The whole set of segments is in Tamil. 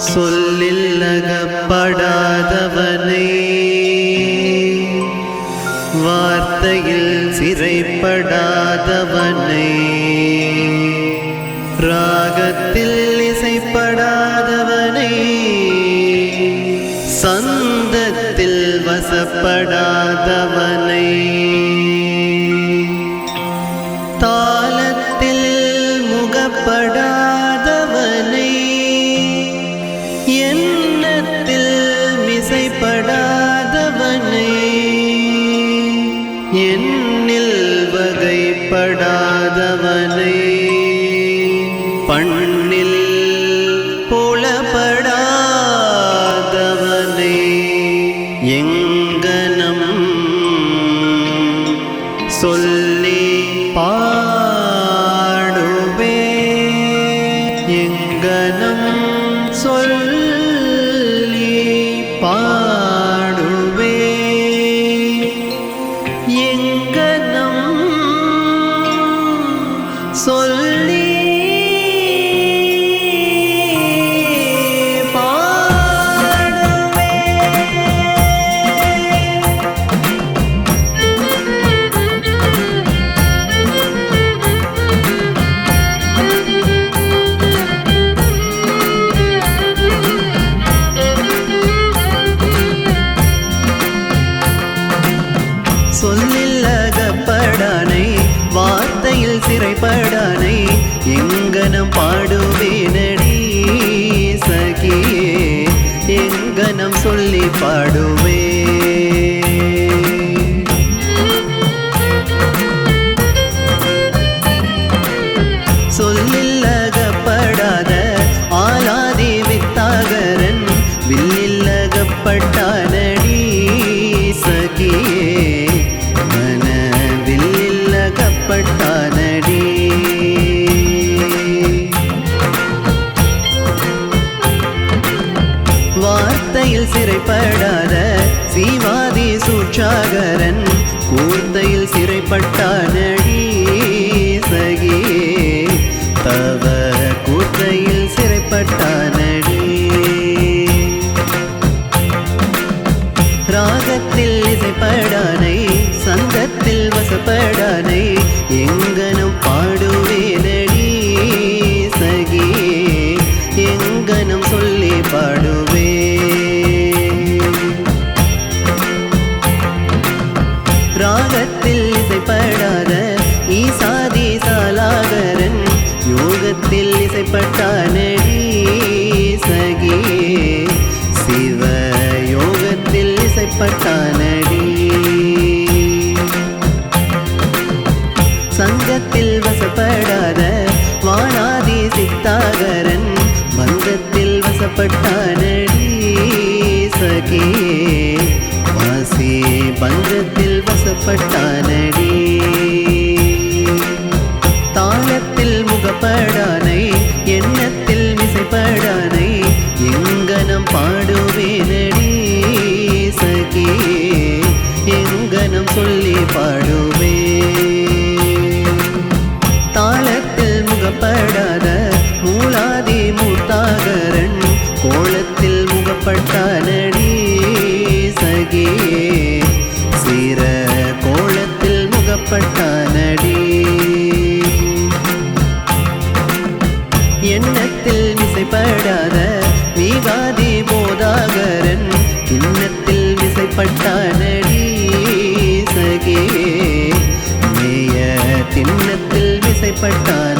சொல்லில் அகப்படாதவனை வார்த்தையில் சிறைப்படாதவனை. ராகத்தில் இசைப்படாதவனை. சந்தத்தில் வசப்படாதவனை. சொல்லில் வார்த்தையில் சிறைப்படானை எங்கனம் பாடுவேனடி சகியே எங்கனம் சொல்லி பாடுவே. சொல்லில் ஆலாதி வித்தாகரன் வில்லில் சிறைப்படாத சீவாதி சூட்சாகரன் கூர்த்தையில் சிறைப்பட்டானடி சகியே தவ கூர்த்தையில் சிறைப்பட்டானடி ராகத்தில் இசைப்படானை சங்கத்தில் வசப்படானை எங்கனும் வசப்பட்டானடி சகே. வாசி பந்தத்தில் வசப்பட்டானடி. கோலத்தில் முகப்பட்டானடி சகியே. சிற கோலத்தில் முகப்பட்டானடி. எண்ணத்தில் விசைப்படாத விவாதி போதாகரன் கிண்ணத்தில் விசைப்பட்டானடி சகியே. மேய திண்ணத்தில் விசைப்பட்டானடி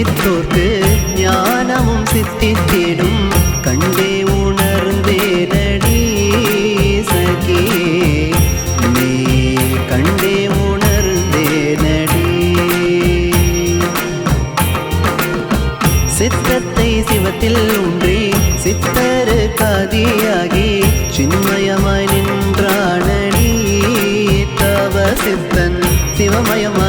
சித்தித்தோர்க்கு ஞானமும் சித்தித்திடும். கண்டே உணர்ந்தேனடி சகியே நீ கண்டே உணர்ந்தேனடி சித்தத்தை சிவத்தில் ஊன்றி சித்தரு காதியாகி சின்மயமாய் நின்றானடி. தவ சித்தன் சிவமயம்